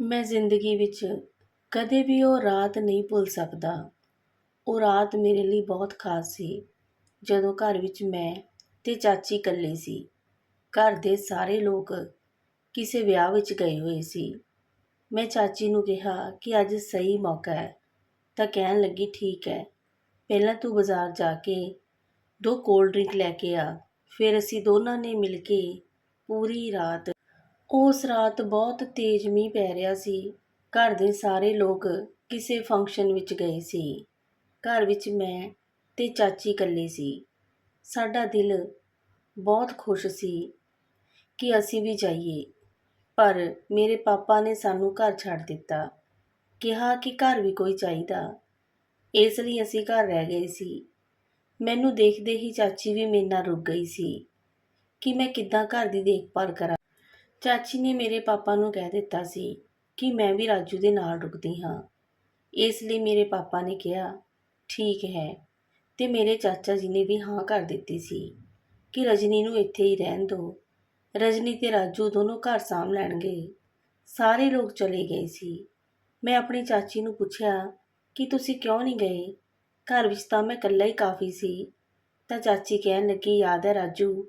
ਮੈਂ ਜ਼ਿੰਦਗੀ ਵਿੱਚ ਕਦੇ ਵੀ ਉਹ ਰਾਤ ਨਹੀਂ ਭੁੱਲ ਸਕਦਾ। ਉਹ ਰਾਤ ਮੇਰੇ ਲਈ ਬਹੁਤ ਖਾਸ ਸੀ। ਜਦੋਂ ਘਰ ਵਿੱਚ ਮੈਂ ਤੇ ਚਾਚੀ ਇਕੱਲੇ ਸੀ, ਘਰ ਦੇ ਸਾਰੇ ਲੋਕ ਕਿਸੇ ਵਿਆਹ ਵਿੱਚ ਗਏ ਹੋਏ ਸੀ। ਮੈਂ ਚਾਚੀ ਨੂੰ ਕਿਹਾ ਕਿ ਅੱਜ ਸਹੀ ਮੌਕਾ ਹੈ। ਤਾਂ ਕਹਿਣ ਲੱਗੀ, ਠੀਕ ਹੈ, ਪਹਿਲਾਂ ਤੂੰ ਬਾਜ਼ਾਰ ਜਾ ਕੇ ਦੋ ਕੋਲਡ ਡਰਿੰਕ ਲੈ ਕੇ ਆ। ਫਿਰ ਅਸੀਂ ਦੋਨਾਂ ਨੇ ਮਿਲ ਕੇ ਪੂਰੀ ਰਾਤ ਉਸ ਰਾਤ ਬਹੁਤ ਤੇਜ਼ ਮੀਂਹ ਪੈ ਰਿਹਾ ਸੀ। ਘਰ ਦੇ ਸਾਰੇ ਲੋਕ ਕਿਸੇ ਫੰਕਸ਼ਨ ਵਿੱਚ ਗਏ ਸੀ। ਘਰ ਵਿੱਚ ਮੈਂ ਤੇ ਚਾਚੀ ਇਕੱਲੇ ਸੀ। ਸਾਡਾ ਦਿਲ ਬਹੁਤ ਖੁਸ਼ ਸੀ ਕਿ ਅਸੀਂ ਵੀ ਜਾਈਏ। ਪਰ ਮੇਰੇ ਪਾਪਾ ਨੇ ਸਾਨੂੰ ਘਰ ਛੱਡ ਦਿੱਤਾ। ਕਿਹਾ ਕਿ ਘਰ ਵੀ ਕੋਈ ਚਾਹੀਦਾ। ਇਸ ਲਈ ਅਸੀਂ ਘਰ ਰਹਿ ਗਏ ਸੀ। ਮੈਨੂੰ ਦੇਖਦੇ ਹੀ ਚਾਚੀ ਵੀ ਮੇਰੇ ਨਾਲ ਰੁਕ ਗਈ ਸੀ ਕਿ ਮੈਂ ਕਿੱਦਾਂ ਘਰ ਦੀ ਦੇਖਭਾਲ ਕਰਾਂ। ਚਾਚੀ ਨੇ ਮੇਰੇ ਪਾਪਾ ਨੂੰ ਕਹਿ ਦਿੱਤਾ ਸੀ ਕਿ ਮੈਂ ਵੀ ਰਾਜੂ ਦੇ ਨਾਲ ਰੁਕਦੀ ਹਾਂ। ਇਸ ਲਈ ਮੇਰੇ ਪਾਪਾ ਨੇ ਕਿਹਾ, ਠੀਕ ਹੈ। ਤੇ ਮੇਰੇ ਚਾਚਾ ਜੀ ਨੇ ਵੀ ਹਾਂ ਕਰ ਦਿੱਤੀ ਸੀ ਕਿ ਰਜਨੀ ਨੂੰ ਇੱਥੇ ਹੀ ਰਹਿਣ ਦਿਓ ਰਜਨੀ ਤੇ ਰਾਜੂ ਦੋਨੋਂ ਘਰ ਸਾਂਭ ਲੈਣਗੇ। ਸਾਰੇ ਲੋਕ ਚਲੇ ਗਏ ਸੀ। ਮੈਂ ਆਪਣੀ ਚਾਚੀ ਨੂੰ ਪੁੱਛਿਆ, ਕਿ ਤੁਸੀਂ ਕਿਉਂ ਨਹੀਂ ਗਏ? ਘਰ ਵਿੱਚ ਤਾਂ ਮੈਂ ਇਕੱਲਾ ਹੀ ਕਾਫੀ ਸੀ। ਤਾਂ ਚਾਚੀ ਕਹਿਣ ਲੱਗੀ, ਯਾਦ ਹੈ ਰਾਜੂ,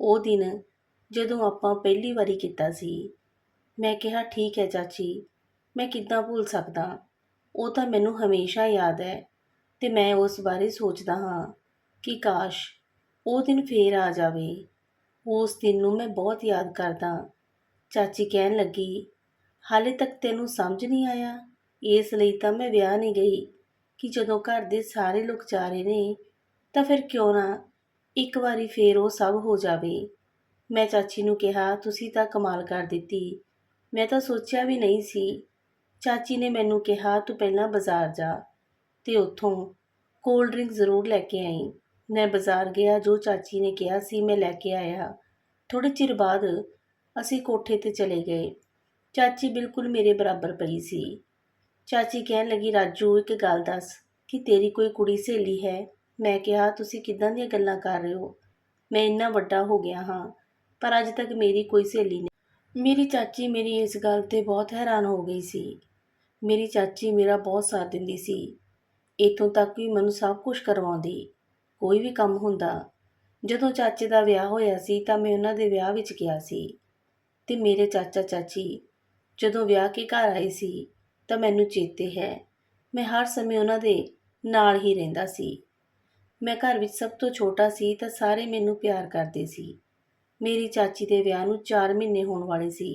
ਉਹ ਦਿਨ ਜਦੋਂ ਆਪਾਂ ਪਹਿਲੀ ਵਾਰੀ ਕੀਤਾ ਸੀ, ਮੈਂ ਕਿਹਾ, ਠੀਕ ਹੈ ਚਾਚੀ, ਮੈਂ ਕਿੱਦਾਂ ਭੁੱਲ ਸਕਦਾ? ਉਹ ਤਾਂ ਮੈਨੂੰ ਹਮੇਸ਼ਾ ਯਾਦ ਹੈ ਅਤੇ ਮੈਂ ਉਸ ਬਾਰੇ ਸੋਚਦਾ ਹਾਂ ਕਿ ਕਾਸ਼ ਉਹ ਦਿਨ ਫੇਰ ਆ ਜਾਵੇ। ਉਸ ਦਿਨ ਨੂੰ ਮੈਂ ਬਹੁਤ ਯਾਦ ਕਰਦਾ। ਚਾਚੀ ਕਹਿਣ ਲੱਗੀ, ਹਾਲੇ ਤੱਕ ਤੈਨੂੰ ਸਮਝ ਨਹੀਂ ਆਇਆ? ਇਸ ਲਈ ਤਾਂ ਮੈਂ ਵਿਆਹ ਨਹੀਂ ਗਈ ਕਿ ਜਦੋਂ ਘਰ ਦੇ ਸਾਰੇ ਲੋਕ ਜਾ ਰਹੇ ਨੇ, ਤਾਂ ਫਿਰ ਕਿਉਂ ਨਾ ਇੱਕ ਵਾਰੀ ਫੇਰ ਉਹ ਸਭ ਹੋ ਜਾਵੇ? ਮੈਂ ਚਾਚੀ ਨੂੰ ਕਿਹਾ, ਤੁਸੀਂ ਤਾਂ ਕਮਾਲ ਕਰ ਦਿੱਤੀ। ਮੈਂ ਤਾਂ ਸੋਚਿਆ ਵੀ ਨਹੀਂ ਸੀ। ਚਾਚੀ ਨੇ ਮੈਨੂੰ ਕਿਹਾ, ਤੂੰ ਪਹਿਲਾਂ ਬਾਜ਼ਾਰ ਜਾ ਤੇ ਉੱਥੋਂ ਕੋਲਡ ਡਰਿੰਕ ਜ਼ਰੂਰ ਲੈ ਕੇ ਆਈ। ਮੈਂ ਬਾਜ਼ਾਰ ਗਿਆ, ਜੋ ਚਾਚੀ ਨੇ ਕਿਹਾ ਸੀ, ਮੈਂ ਲੈ ਕੇ ਆਇਆ। ਥੋੜੇ ਚਿਰ ਬਾਅਦ ਅਸੀਂ ਕੋਠੇ ਤੇ ਚਲੇ ਗਏ। ਚਾਚੀ ਬਿਲਕੁਲ ਮੇਰੇ ਬਰਾਬਰ ਪਈ ਸੀ। ਚਾਚੀ ਕਹਿਣ ਲੱਗੀ, ਰਾਜੂ, ਇੱਕ ਗੱਲ ਦੱਸ, ਕਿ ਤੇਰੀ ਕੋਈ ਕੁੜੀ ਸਹੇਲੀ ਹੈ? ਮੈਂ ਕਿਹਾ, ਤੁਸੀਂ ਕਿੱਦਾਂ ਦੀਆਂ ਗੱਲਾਂ ਕਰ ਰਹੇ ਹੋ? ਮੈਂ ਇੰਨਾ ਵੱਡਾ ਹੋ ਗਿਆ ਹਾਂ। ਪਰ ਅੱਜ ਤੱਕ ਮੇਰੀ ਕੋਈ ਸਹੇਲੀ ਨਹੀਂ। ਮੇਰੀ ਚਾਚੀ ਮੇਰੀ ਇਸ ਗੱਲ ਤੇ ਬਹੁਤ ਹੈਰਾਨ ਹੋ ਗਈ ਸੀ। ਮੇਰੀ ਚਾਚੀ ਮੇਰਾ ਬਹੁਤ ਸਾਥ ਦਿੰਦੀ ਸੀ। ਇਥੋਂ ਤੱਕ ਵੀ ਮੈਨੂੰ ਸਭ ਕੁਝ ਕਰਵਾਉਂਦੀ, ਕੋਈ ਵੀ ਕੰਮ ਹੁੰਦਾ। ਜਦੋਂ ਚਾਚੇ ਦਾ ਵਿਆਹ ਹੋਇਆ ਸੀ ਤਾਂ ਮੈਂ ਉਹਨਾਂ ਦੇ ਵਿਆਹ ਵਿੱਚ ਗਿਆ ਸੀ। ਤੇ ਮੇਰੇ ਚਾਚਾ ਚਾਚੀ, ਜਦੋਂ ਵਿਆਹ ਕੇ ਘਰ ਆਏ ਸੀ ਤਾਂ ਮੈਨੂੰ ਚੇਤੇ ਹੈ। ਮੈਂ ਹਰ ਸਮੇਂ ਉਹਨਾਂ ਦੇ ਨਾਲ ਹੀ ਰਹਿੰਦਾ ਸੀ। ਮੈਂ ਘਰ ਵਿੱਚ ਸਭ ਤੋਂ ਛੋਟਾ ਸੀ ਤਾਂ ਸਾਰੇ ਮੈਨੂੰ ਪਿਆਰ ਕਰਦੇ ਸੀ। ਮੇਰੀ ਚਾਚੀ ਦੇ ਵਿਆਹ ਨੂੰ 4 ਮਹੀਨੇ ਹੋਣ ਵਾਲੇ ਸੀ।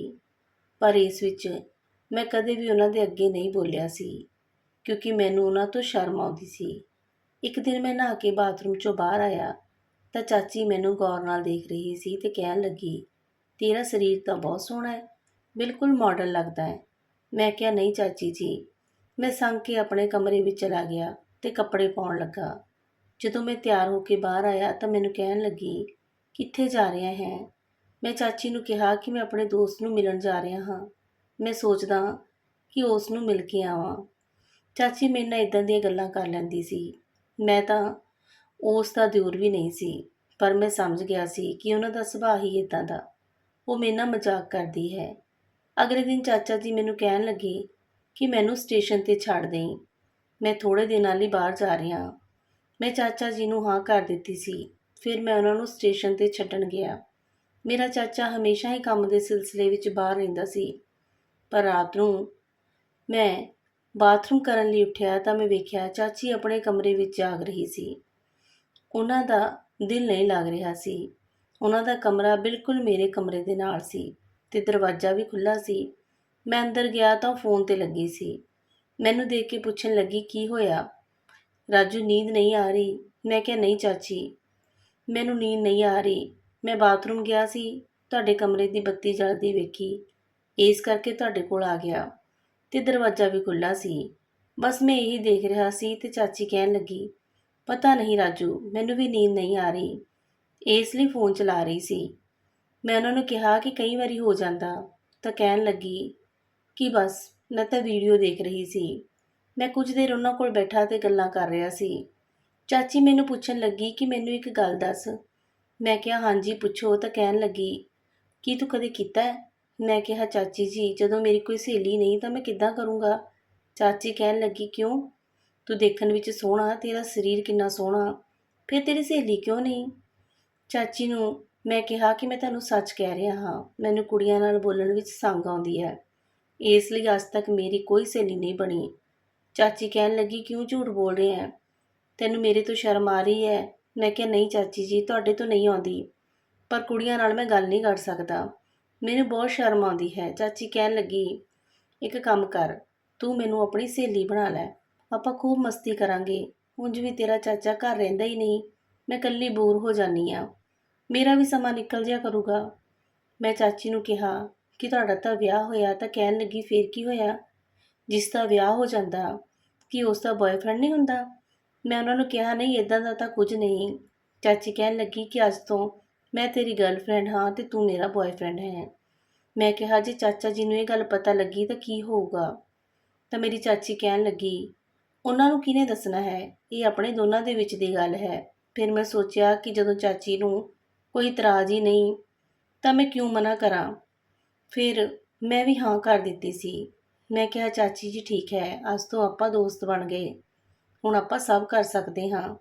ਪਰ ਇਸ ਵਿੱਚ ਮੈਂ ਕਦੇ ਵੀ ਉਹਨਾਂ ਦੇ ਅੱਗੇ ਨਹੀਂ ਬੋਲਿਆ ਸੀ, ਕਿਉਂਕਿ ਮੈਨੂੰ ਉਹਨਾਂ ਤੋਂ ਸ਼ਰਮ ਆਉਂਦੀ ਸੀ। ਇੱਕ ਦਿਨ ਮੈਂ ਨਹਾ ਕੇ ਬਾਥਰੂਮ 'ਚੋਂ ਬਾਹਰ ਆਇਆ, ਤਾਂ ਚਾਚੀ ਮੈਨੂੰ ਗੌਰ ਨਾਲ ਦੇਖ ਰਹੀ ਸੀ ਤੇ ਕਹਿਣ ਲੱਗੀ, ਤੇਰਾ ਸਰੀਰ ਤਾਂ ਬਹੁਤ ਸੋਹਣਾ ਹੈ, ਬਿਲਕੁਲ ਮਾਡਲ ਲੱਗਦਾ ਹੈ। ਮੈਂ ਕਿਹਾ, ਨਹੀਂ ਚਾਚੀ ਜੀ, ਮੈਂ ਸੰਗ ਕੇ ਆਪਣੇ ਕਮਰੇ ਵਿੱਚ ਚਲਾ ਗਿਆ ਤੇ ਕੱਪੜੇ ਪਾਉਣ ਲੱਗਾ। ਜਦੋਂ ਮੈਂ ਤਿਆਰ ਹੋ ਕੇ ਬਾਹਰ ਆਇਆ ਤਾਂ ਮੈਨੂੰ ਕਹਿਣ ਲੱਗੀ ਕਿੱਥੇ ਜਾ ਰਿਹਾ ਹੈ? ਮੈਂ ਚਾਚੀ ਨੂੰ ਕਿਹਾ ਕਿ ਮੈਂ ਆਪਣੇ ਦੋਸਤ ਨੂੰ ਮਿਲਣ ਜਾ ਰਿਹਾ ਹਾਂ। ਮੈਂ ਸੋਚਦਾ ਕਿ ਉਸ ਨੂੰ ਮਿਲ ਕੇ ਆਵਾਂ। ਚਾਚੀ ਮੇਰੇ ਨਾਲ ਇਦਾਂ ਦੀਆਂ ਗੱਲਾਂ ਕਰ ਲੈਂਦੀ ਸੀ। ਮੈਂ ਤਾਂ ਉਸ ਦਾ ਦਿਓਰ ਵੀ ਨਹੀਂ ਸੀ, ਪਰ ਮੈਂ ਸਮਝ ਗਿਆ ਸੀ ਕਿ ਉਹਨਾਂ ਦਾ ਸੁਭਾਅ ਹੀ ਇਦਾਂ ਦਾ। ਉਹ ਮੇਰੇ ਨਾਲ ਮਜ਼ਾਕ ਕਰਦੀ ਹੈ। ਅਗਲੇ ਦਿਨ ਚਾਚਾ ਜੀ ਮੈਨੂੰ ਕਹਿਣ ਲੱਗੇ ਕਿ ਮੈਨੂੰ ਸਟੇਸ਼ਨ ਤੇ ਛੱਡ ਦੇਈਂ। ਮੈਂ ਥੋੜੇ ਦਿਨਾਂ ਲਈ ਬਾਹਰ ਜਾ ਰਿਹਾ। ਮੈਂ ਚਾਚਾ ਜੀ ਨੂੰ ਹਾਂ ਕਰ ਦਿੱਤੀ ਸੀ। ਫਿਰ ਮੈਂ ਉਹਨਾਂ ਨੂੰ ਸਟੇਸ਼ਨ ਤੇ ਛੱਡਣ ਗਿਆ। ਮੇਰਾ ਚਾਚਾ ਹਮੇਸ਼ਾ ਹੀ ਕੰਮ ਦੇ ਸਿਲਸਿਲੇ ਵਿੱਚ ਬਾਹਰ ਰਹਿੰਦਾ ਸੀ। ਪਰ ਰਾਤ ਨੂੰ ਮੈਂ ਬਾਥਰੂਮ ਕਰਨ ਲਈ ਉੱਠਿਆ ਤਾਂ ਮੈਂ ਵੇਖਿਆ ਚਾਚੀ ਆਪਣੇ ਕਮਰੇ ਵਿੱਚ ਜਾਗ ਰਹੀ ਸੀ। ਉਹਨਾਂ ਦਾ ਦਿਲ ਨਹੀਂ ਲੱਗ ਰਿਹਾ ਸੀ। ਉਹਨਾਂ ਦਾ ਕਮਰਾ ਬਿਲਕੁਲ ਮੇਰੇ ਕਮਰੇ ਦੇ ਨਾਲ ਸੀ ਤੇ ਦਰਵਾਜ਼ਾ ਵੀ ਖੁੱਲਾ ਸੀ। ਮੈਂ ਅੰਦਰ ਗਿਆ ਤਾਂ ਫੋਨ ਤੇ ਲੱਗੀ ਸੀ। ਮੈਨੂੰ ਦੇਖ ਕੇ ਪੁੱਛਣ ਲੱਗੀ, ਕੀ ਹੋਇਆ? ਰਾਜੂ, ਨੀਂਦ ਨਹੀਂ ਆ ਰਹੀ। ਮੈਂ ਕਿਹਾ, ਨਹੀਂ ਚਾਚੀ ਮੈਨੂੰ ਨੀਂਦ ਨਹੀਂ ਆ ਰਹੀ। ਮੈਂ ਬਾਥਰੂਮ ਗਿਆ ਸੀ, ਤੁਹਾਡੇ ਕਮਰੇ ਦੀ ਬੱਤੀ ਜਲਦੀ ਵੇਖੀ। ਇਸ ਕਰਕੇ ਤੁਹਾਡੇ ਕੋਲ ਆ ਗਿਆ ਤੇ ਦਰਵਾਜ਼ਾ ਵੀ ਖੁੱਲਾ ਸੀ। ਬਸ ਮੈਂ ਇਹੀ ਦੇਖ ਰਿਹਾ ਸੀ ਤੇ ਚਾਚੀ ਕਹਿਣ ਲੱਗੀ, ਪਤਾ ਨਹੀਂ ਰਾਜੂ, ਮੈਨੂੰ ਵੀ ਨੀਂਦ ਨਹੀਂ ਆ ਰਹੀ। ਇਸ ਲਈ ਫੋਨ ਚਲਾ ਰਹੀ ਸੀ। ਮੈਂ ਉਹਨਾਂ ਨੂੰ ਕਿਹਾ ਕਿ ਕਈ ਵਾਰੀ ਹੋ ਜਾਂਦਾ, ਤਾਂ ਕਹਿਣ ਲੱਗੀ ਕਿ ਬਸ ਮੈਂ ਤਾਂ ਵੀਡੀਓ ਦੇਖ ਰਹੀ ਸੀ। ਮੈਂ ਕੁਝ ਦੇਰ ਉਹਨਾਂ ਕੋਲ ਬੈਠਾ ਤੇ ਗੱਲਾਂ ਕਰ ਰਿਹਾ ਸੀ। ਚਾਚੀ ਮੈਨੂੰ ਪੁੱਛਣ ਲੱਗੀ ਕਿ ਮੈਨੂੰ ਇੱਕ ਗੱਲ ਦੱਸ। ਮੈਂ ਕਿਹਾ, ਹਾਂਜੀ, ਪੁੱਛੋ। ਤਾਂ ਕਹਿਣ ਲੱਗੀ, ਕੀ ਤੂੰ ਕਦੇ ਕੀਤਾ ਹੈ? ਮੈਂ ਕਿਹਾ, ਚਾਚੀ ਜੀ, ਜਦੋਂ ਮੇਰੀ ਕੋਈ ਸਹੇਲੀ ਨਹੀਂ ਤਾਂ ਮੈਂ ਕਿੱਦਾਂ ਕਰੂੰਗਾ? ਚਾਚੀ ਕਹਿਣ ਲੱਗੀ, ਕਿਉਂ? ਤੂੰ ਦੇਖਣ ਵਿੱਚ ਸੋਹਣਾ, ਤੇਰਾ ਸਰੀਰ ਕਿੰਨਾ ਸੋਹਣਾ। ਫਿਰ ਤੇਰੀ ਸਹੇਲੀ ਕਿਉਂ ਨਹੀਂ? ਚਾਚੀ ਨੂੰ ਮੈਂ ਕਿਹਾ ਕਿ ਮੈਂ ਤੁਹਾਨੂੰ ਸੱਚ ਕਹਿ ਰਿਹਾ ਹਾਂ, ਮੈਨੂੰ ਕੁੜੀਆਂ ਨਾਲ ਬੋਲਣ ਵਿੱਚ ਸੰਗ ਆਉਂਦੀ ਹੈ। ਇਸ ਲਈ ਅੱਜ ਤੱਕ ਮੇਰੀ ਕੋਈ ਸਹੇਲੀ ਨਹੀਂ ਬਣੀ। ਚਾਚੀ ਕਹਿਣ ਲੱਗੀ, ਕਿਉਂ ਝੂਠ ਬੋਲ ਰਿਹਾ ਹੈ? ਤੈਨੂੰ ਮੇਰੇ ਤੋਂ ਸ਼ਰਮ ਆ ਰਹੀ ਹੈ? ਮੈਂ ਕਿਹਾ, ਨਹੀਂ ਚਾਚੀ ਜੀ, ਤੁਹਾਡੇ ਤੋਂ ਨਹੀਂ ਆਉਂਦੀ। ਪਰ ਕੁੜੀਆਂ ਨਾਲ ਮੈਂ ਗੱਲ ਨਹੀਂ ਕਰ ਸਕਦਾ। ਮੈਨੂੰ ਬਹੁਤ ਸ਼ਰਮ ਆਉਂਦੀ ਹੈ। ਚਾਚੀ ਕਹਿਣ ਲੱਗੀ, ਇੱਕ ਕੰਮ ਕਰ, ਤੂੰ ਮੈਨੂੰ ਆਪਣੀ ਸਹੇਲੀ ਬਣਾ ਲੈ। ਆਪਾਂ ਖੂਬ ਮਸਤੀ ਕਰਾਂਗੇ। ਉਂਝ ਵੀ ਤੇਰਾ ਚਾਚਾ ਘਰ ਰਹਿੰਦਾ ਹੀ ਨਹੀਂ। ਮੈਂ ਇਕੱਲੀ ਬੋਰ ਹੋ ਜਾਨੀ ਆ ਮੇਰਾ ਵੀ ਸਮਾਂ ਨਿਕਲ ਜਿਆ ਕਰੂਗਾ। ਮੈਂ ਚਾਚੀ ਨੂੰ ਕਿਹਾ, ਕਿ ਤੁਹਾਡਾ ਤਾਂ ਵਿਆਹ ਹੋਇਆ ਤਾਂ ਕਹਿਣ ਲੱਗੀ, ਫੇਰ ਕੀ ਹੋਇਆ? ਜਿਸ ਦਾ ਵਿਆਹ ਹੋ ਜਾਂਦਾ, ਕਿ ਉਸ ਦਾ ਬॉयਫ੍ਰੈਂਡ ਨਹੀਂ ਹੁੰਦਾ? ਮੈਂ ਉਹਨਾਂ ਨੂੰ ਕਿਹਾ, ਨਹੀਂ ਇਦਾਂ ਦਾ ਤਾਂ ਕੁਝ ਨਹੀਂ। ਚਾਚੀ ਕਹਿਣ ਲੱਗੀ ਕਿ ਅੱਜ ਤੋਂ ਮੈਂ ਤੇਰੀ ਗਰਲਫ੍ਰੈਂਡ ਹਾਂ ਤੇ ਤੂੰ ਮੇਰਾ ਬॉयਫ੍ਰੈਂਡ ਹੈ। ਮੈਂ ਕਿਹਾ, ਜੇ ਚਾਚਾ ਜੀ ਨੂੰ ਇਹ ਗੱਲ ਪਤਾ ਲੱਗੀ ਤਾਂ ਕੀ ਹੋਊਗਾ? ਤਾਂ ਮੇਰੀ ਚਾਚੀ ਕਹਿਣ ਲੱਗੀ, ਉਹਨਾਂ ਨੂੰ ਕਿਹਨੇ ਦੱਸਣਾ ਹੈ? ਇਹ ਆਪਣੇ ਦੋਨਾਂ ਦੇ ਵਿੱਚ ਦੀ ਗੱਲ ਹੈ। ਫਿਰ ਮੈਂ ਸੋਚਿਆ ਕਿ ਜਦੋਂ ਚਾਚੀ ਨੂੰ ਕੋਈ ਇਤਰਾਜ਼ ਹੀ ਨਹੀਂ, ਤਾਂ ਮੈਂ ਕਿਉਂ ਮਨਾ ਕਰਾਂ? ਫਿਰ ਮੈਂ ਵੀ ਹਾਂ ਕਰ ਦਿੱਤੀ ਸੀ। ਮੈਂ ਕਿਹਾ, ਚਾਚੀ ਜੀ ਠੀਕ ਹੈ, ਅੱਜ ਤੋਂ ਆਪਾਂ ਦੋਸਤ ਬਣ ਗਏ। ਹੁਣ ਆਪਾਂ ਸਭ ਕਰ ਸਕਦੇ ਹਾਂ।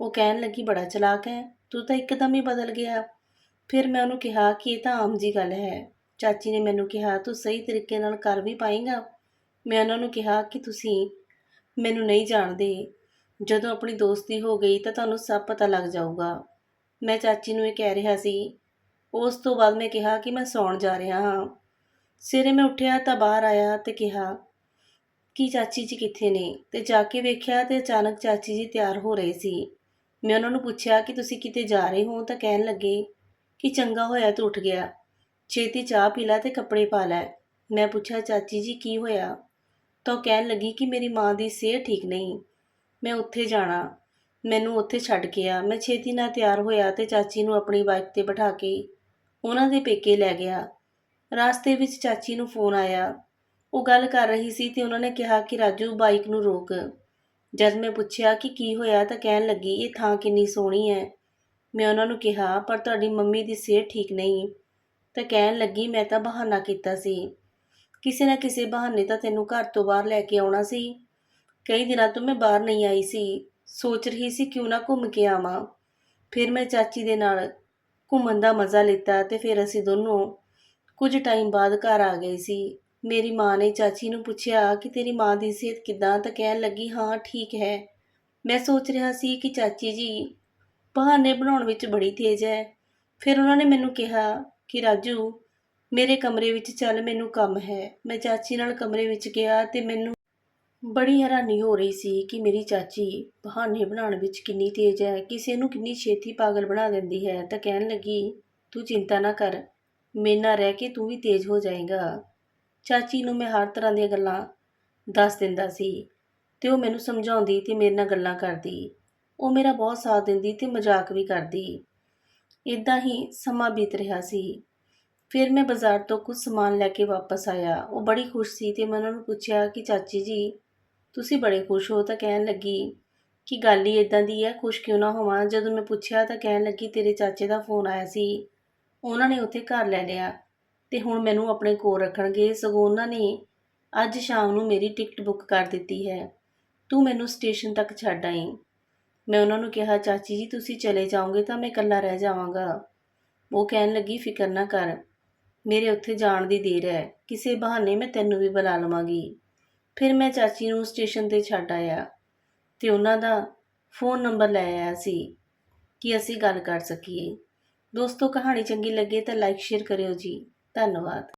ਉਹ ਕਹਿਣ ਲੱਗੀ, ਬੜਾ ਚਲਾਕ ਹੈ। ਤੂੰ ਤਾਂ ਇੱਕਦਮ ਹੀ ਬਦਲ ਗਿਆ। ਫਿਰ ਮੈਂ ਉਹਨੂੰ ਕਿਹਾ ਕਿ ਇਹ ਤਾਂ ਆਮ ਜੀ ਗੱਲ ਹੈ। ਚਾਚੀ ਨੇ ਮੈਨੂੰ ਕਿਹਾ, ਤੂੰ ਸਹੀ ਤਰੀਕੇ ਨਾਲ ਕਰ ਵੀ ਪਾਏਂਗਾ। ਮੈਂ ਉਹਨਾਂ ਨੂੰ ਕਿਹਾ ਕਿ ਤੁਸੀਂ ਮੈਨੂੰ ਨਹੀਂ ਜਾਣਦੇ। ਜਦੋਂ ਆਪਣੀ ਦੋਸਤੀ ਹੋ ਗਈ ਤਾਂ ਤੁਹਾਨੂੰ ਸਭ ਪਤਾ ਲੱਗ ਜਾਊਗਾ। ਮੈਂ ਚਾਚੀ ਨੂੰ ਇਹ ਕਹਿ ਰਿਹਾ ਸੀ। ਉਸ ਤੋਂ ਬਾਅਦ ਮੈਂ ਕਿਹਾ ਕਿ ਮੈਂ ਸੌਣ ਜਾ ਰਿਹਾ ਹਾਂ। ਸਵੇਰੇ ਮੈਂ ਉੱਠਿਆ ਤਾਂ ਬਾਹਰ ਆਇਆ ਤੇ ਕਿਹਾ ਕਿ ਚਾਚੀ ਜੀ ਕਿੱਥੇ ਨੇ? ਤੇ ਜਾ ਕੇ ਵੇਖਿਆ ਤੇ ਅਚਾਨਕ ਚਾਚੀ ਜੀ ਤਿਆਰ ਹੋ ਰਹੇ ਸੀ। ਮੈਂ ਉਹਨਾਂ ਨੂੰ ਪੁੱਛਿਆ ਕਿ ਤੁਸੀਂ ਕਿਤੇ ਜਾ ਰਹੇ ਹੋ ਤਾਂ ਕਹਿਣ ਲੱਗੇ ਕਿ ਚੰਗਾ ਹੋਇਆ ਤੂੰ ਉੱਠ ਗਿਆ। ਛੇਤੀ ਚਾਹ ਪੀ ਲੈ ਤੇ ਕੱਪੜੇ ਪਾ ਲੈ। ਮੈਂ ਪੁੱਛਿਆ, ਚਾਚੀ ਜੀ, ਕੀ ਹੋਇਆ? ਤਾਂ ਉਹ ਕਹਿਣ ਲੱਗੀ ਕਿ ਮੇਰੀ ਮਾਂ ਦੀ ਸਿਹਤ ਠੀਕ ਨਹੀਂ। ਮੈਂ ਉੱਥੇ ਜਾਣਾ। ਮੈਨੂੰ ਉੱਥੇ ਛੱਡ ਕੇ ਆ। ਮੈਂ ਛੇਤੀ ਨਾਲ ਤਿਆਰ ਹੋਇਆ ਤੇ ਚਾਚੀ ਨੂੰ ਆਪਣੀ ਬਾਈਕ ਤੇ ਬਿਠਾ ਕੇ ਉਹਨਾਂ ਦੇ ਪੇਕੇ ਲੈ ਗਿਆ। ਰਾਸਤੇ ਵਿੱਚ ਚਾਚੀ ਨੂੰ ਫੋਨ ਆਇਆ। ਉਹ ਗੱਲ ਕਰ ਰਹੀ ਸੀ ਤੇ ਉਹਨਾਂ ਨੇ ਕਿਹਾ ਕਿ ਰਾਜੂ ਬਾਈਕ ਨੂੰ ਰੋਕ। ਜਦ ਮੈਂ ਪੁੱਛਿਆ ਕਿ ਕੀ ਹੋਇਆ ਤਾਂ ਕਹਿਣ ਲੱਗੀ, ਇਹ ਥਾਂ ਕਿੰਨੀ ਸੋਹਣੀ ਹੈ। ਮੈਂ ਉਹਨਾਂ ਨੂੰ ਕਿਹਾ, ਪਰ ਤੁਹਾਡੀ ਮੰਮੀ ਦੀ ਸਿਹਤ ਠੀਕ ਨਹੀਂ। ਤਾਂ ਕਹਿਣ ਲੱਗੀ, ਮੈਂ ਤਾਂ ਬਹਾਨਾ ਕੀਤਾ ਸੀ। ਕਿਸੇ ਨਾ ਕਿਸੇ ਬਹਾਨੇ ਤਾਂ ਤੈਨੂੰ ਘਰ ਤੋਂ ਬਾਹਰ ਲੈ ਕੇ ਆਉਣਾ ਸੀ। ਕਈ ਦਿਨਾਂ ਤੋਂ ਮੈਂ ਬਾਹਰ ਨਹੀਂ ਆਈ ਸੀ। ਸੋਚ ਰਹੀ ਸੀ ਕਿਉਂ ਨਾ ਘੁੰਮ ਕੇ ਆਵਾਂ। ਫਿਰ ਮੈਂ ਚਾਚੀ ਦੇ ਨਾਲ ਘੁੰਮਣ ਦਾ ਮਜ਼ਾ ਲਿੱਤਾ ਤੇ ਫਿਰ ਅਸੀਂ ਦੋਨੋਂ ਕੁਝ ਟਾਈਮ ਬਾਅਦ ਘਰ ਆ ਗਏ ਸੀ। ਮੇਰੀ ਮਾਂ ਨੇ ਚਾਚੀ ਨੂੰ ਪੁੱਛਿਆ ਕਿ ਤੇਰੀ ਮਾਂ ਦੀ ਸਿਹਤ ਕਿੱਦਾਂ ਤਾਂ ਕਹਿਣ ਲੱਗੀ, ਹਾਂ, ਠੀਕ ਹੈ। ਮੈਂ ਸੋਚ ਰਿਹਾ ਸੀ ਕਿ ਚਾਚੀ ਜੀ ਬਹਾਨੇ ਬਣਾਉਣ ਵਿੱਚ ਬੜੀ ਤੇਜ਼ ਹੈ। ਫਿਰ ਉਹਨਾਂ ਨੇ ਮੈਨੂੰ ਕਿਹਾ ਕਿ, ਰਾਜੂ, ਮੇਰੇ ਕਮਰੇ ਵਿੱਚ ਚੱਲ, ਮੈਨੂੰ ਕੰਮ ਹੈ। ਮੈਂ ਚਾਚੀ ਨਾਲ ਕਮਰੇ ਵਿੱਚ ਗਿਆ ਤੇ ਮੈਨੂੰ ਬੜੀ ਹੈਰਾਨੀ ਹੋ ਰਹੀ ਸੀ ਕਿ ਮੇਰੀ ਚਾਚੀ ਬਹਾਨੇ ਬਣਾਉਣ ਵਿੱਚ ਕਿੰਨੀ ਤੇਜ਼ ਹੈ। ਕਿਸੇ ਨੂੰ ਕਿੰਨੀ ਛੇਤੀ ਪਾਗਲ ਬਣਾ ਦਿੰਦੀ ਹੈ ਤਾਂ ਕਹਿਣ ਲੱਗੀ, ਤੂੰ ਚਿੰਤਾ ਨਾ ਕਰ, ਮੇਰੇ ਨਾਲ ਰਹਿ ਕੇ ਤੂੰ ਵੀ ਤੇਜ਼ ਹੋ ਜਾਏਗਾ। ਚਾਚੀ ਨੂੰ ਮੈਂ ਹਰ ਤਰ੍ਹਾਂ ਦੀਆਂ ਗੱਲਾਂ ਦੱਸ ਦਿੰਦਾ ਸੀ ਤੇ ਉਹ ਮੈਨੂੰ ਸਮਝਾਉਂਦੀ ਤੇ ਮੇਰੇ ਨਾਲ ਗੱਲਾਂ ਕਰਦੀ। ਉਹ ਮੇਰਾ ਬਹੁਤ ਸਾਥ ਦਿੰਦੀ ਤੇ ਮਜ਼ਾਕ ਵੀ ਕਰਦੀ। ਇਦਾਂ ਹੀ ਸਮਾਂ ਬੀਤ ਰਿਹਾ ਸੀ। ਫਿਰ ਮੈਂ ਬਾਜ਼ਾਰ ਤੋਂ ਕੁਝ ਸਮਾਨ ਲੈ ਕੇ ਵਾਪਸ ਆਇਆ। ਉਹ ਬੜੀ ਖੁਸ਼ ਸੀ ਤੇ ਮੈਂ ਉਹਨਾਂ ਨੂੰ ਪੁੱਛਿਆ ਕਿ ਚਾਚੀ ਜੀ, ਤੁਸੀਂ ਬੜੇ ਖੁਸ਼ ਹੋ ਤਾਂ ਕਹਿਣ ਲੱਗੀ ਕਿ ਗੱਲ ਹੀ ਇਦਾਂ ਦੀ ਹੈ, ਖੁਸ਼ ਕਿਉਂ ਨਾ ਹੋਵਾਂ? ਜਦੋਂ ਮੈਂ ਪੁੱਛਿਆ ਤਾਂ ਕਹਿਣ ਲੱਗੀ, ਤੇਰੇ ਚਾਚੇ ਦਾ ਫੋਨ ਆਇਆ ਸੀ। ਉਹਨਾਂ ਨੇ ਉੱਥੇ ਘਰ ਲੈ ਲਿਆ। ਤੇ ਹੁਣ ਮੈਨੂੰ ਆਪਣੇ ਕੋਲ ਰੱਖਣਗੇ, ਸਗੋਂ ਉਹਨਾਂ ਨੇ ਅੱਜ ਸ਼ਾਮ ਨੂੰ ਮੇਰੀ ਟਿਕਟ ਬੁੱਕ ਕਰ ਦਿੱਤੀ ਹੈ। ਤੂੰ ਮੈਨੂੰ ਸਟੇਸ਼ਨ ਤੱਕ ਛੱਡ ਆਈ। ਮੈਂ ਉਹਨਾਂ ਨੂੰ ਕਿਹਾ, ਚਾਚੀ ਜੀ, ਤੁਸੀਂ ਚਲੇ ਜਾਓਗੇ ਤਾਂ ਮੈਂ ਇਕੱਲਾ ਰਹਿ ਜਾਵਾਂਗਾ। ਉਹ ਕਹਿਣ ਲੱਗੀ, ਫਿਕਰ ਨਾ ਕਰ, ਮੇਰੇ ਉੱਥੇ ਜਾਣ ਦੀ ਦੇਰ ਹੈ। ਕਿਸੇ ਬਹਾਨੇ ਮੈਂ ਤੈਨੂੰ ਵੀ ਬੁਲਾ ਲਵਾਂਗੀ। ਫਿਰ ਮੈਂ ਚਾਚੀ ਨੂੰ ਸਟੇਸ਼ਨ ਤੇ ਛੱਡ ਆਇਆ ਤੇ ਉਹਨਾਂ ਦਾ ਫੋਨ ਨੰਬਰ ਲੈ ਆਇਆ ਸੀ ਕਿ ਅਸੀਂ ਗੱਲ ਕਰ ਸਕੀਏ। ਦੋਸਤੋ, ਕਹਾਣੀ ਚੰਗੀ ਲੱਗੇ ਤਾਂ ਲਾਈਕ ਸ਼ੇਅਰ ਕਰਿਓ ਜੀ। ਧੰਨਵਾਦ।